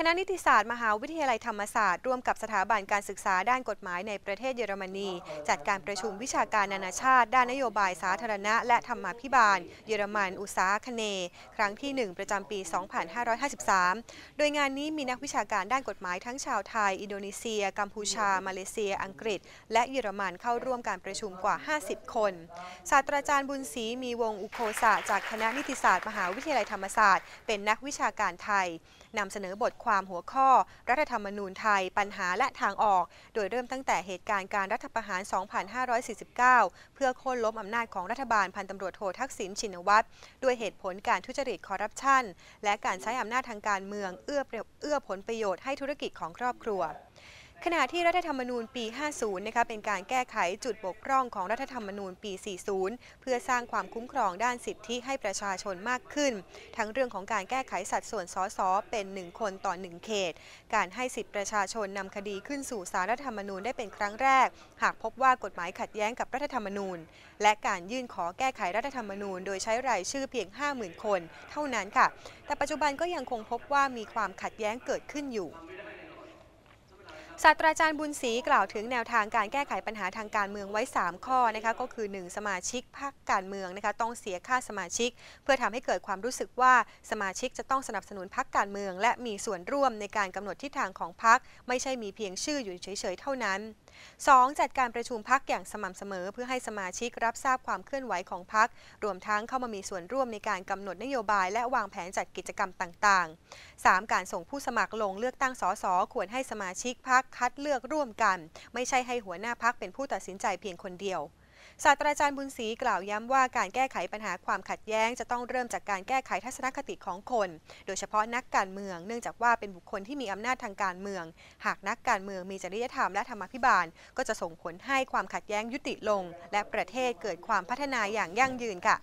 คณะนิติศาสตร์มหาวิทยาลัยธรรมศาสตร์ร่วมกับสถาบันการศึกษาด้านกฎหมายในประเทศเยอรมนี จัดการประชุมวิชาการนานาชาติ ด้านนโยบายสาธารณะ และธรรมาภิบาล เยอรมัน อุตสาคเน ครั้งที่ 1 ประจำปี 2553 โดยงานนี้มีนักวิชาการด้านกฎหมายทั้งชาวไทย อินโดนีเซีย กัมพูชา มาเลเซีย อังกฤษ และเยอรมันเข้าร่วมการประชุมกว่า 50 คน ศาสตราจารย์บุญศรีมีวงอุโคสะจากคณะนิติศาสตร์ มหาวิทยาลัยธรรมศาสตร์ เป็นนักวิชาการไทย นำเสนอบทความหัวข้อ รัฐธรรมนูญไทย ปัญหาและทางออก โดยเริ่มตั้งแต่เหตุการณ์การรัฐประหาร 2549 เพื่อโค่นล้มอำนาจของรัฐบาลพันตำรวจโททักษิณชินวัตรด้วยเหตุผลการทุจริตคอร์รัปชันและการใช้อำนาจทางการเมืองเอื้อเอื้อผลประโยชน์ให้ธุรกิจของครอบครัว ขณะที่รัฐธรรมนูญปี 50 นะคะเป็นการแก้ไขจุดบกพร่องของรัฐธรรมนูญปี 40 เพื่อสร้างความคุ้มครองด้านสิทธิให้ประชาชนมากขึ้น ทั้งเรื่องของการแก้ไขสัดส่วนสสเป็น 1 คนต่อ 1 เขต การให้สิทธิประชาชนนำคดีขึ้นสู่สารรัฐธรรมนูญได้เป็นครั้งแรก หากพบว่ากฎหมายขัดแย้งกับรัฐธรรมนูญ และการยื่นขอแก้ไขรัฐธรรมนูญ โดยใช้รายชื่อเพียง 50,000 คน เท่านั้นค่ะ แต่ปัจจุบันก็ยังคงพบว่ามีความขัดแย้งเกิดขึ้นอยู่ ศาสตราจารย์บุญศรีกล่าวถึงแนวทางการแก้ไขปัญหาทางการเมืองไว้ 3 ข้อนะคะก็คือ 1 สมาชิกพรรคการเมืองนะคะต้องเสียค่าสมาชิก เพื่อทำให้เกิดความรู้สึกว่าสมาชิกจะต้องสนับสนุนพรรคการเมือง และมีส่วนร่วมในการกำหนดทิศทางของพรรคไม่ใช่มีเพียงชื่ออยู่เฉยๆเท่านั้น 2. จัดการประชุมพักอย่างสม่ำเสมอ เพื่อให้สมาชิกรับทราบความเคลื่อนไหวของพัก รวมทั้งเข้ามามีส่วนร่วมในการกำหนดนโยบาย และวางแผนจัดกิจกรรมต่างๆ 3. การส่งผู้สมัครลงเลือกตั้งสสควรให้สมาชิกพักคัดเลือกร่วมกัน ไม่ใช่ให้หัวหน้าพักเป็นผู้ตัดสินใจเพียงคนเดียว ศาสตราจารย์บุญศรีกล่าวย้ำว่าการแก้ไขปัญหาความขัดแย้ง จะต้องเริ่มจากการแก้ไขทัศนคติของคน โดยเฉพาะนักการเมือง เนื่องจากว่าเป็นบุคคลที่มีอำนาจทางการเมือง หากนักการเมืองมีจริยธรรมและธรรมพิบาล ก็จะส่งผลให้ความขัดแย้งยุติลง และประเทศเกิดความพัฒนาอย่างยั่งยืนค่ะ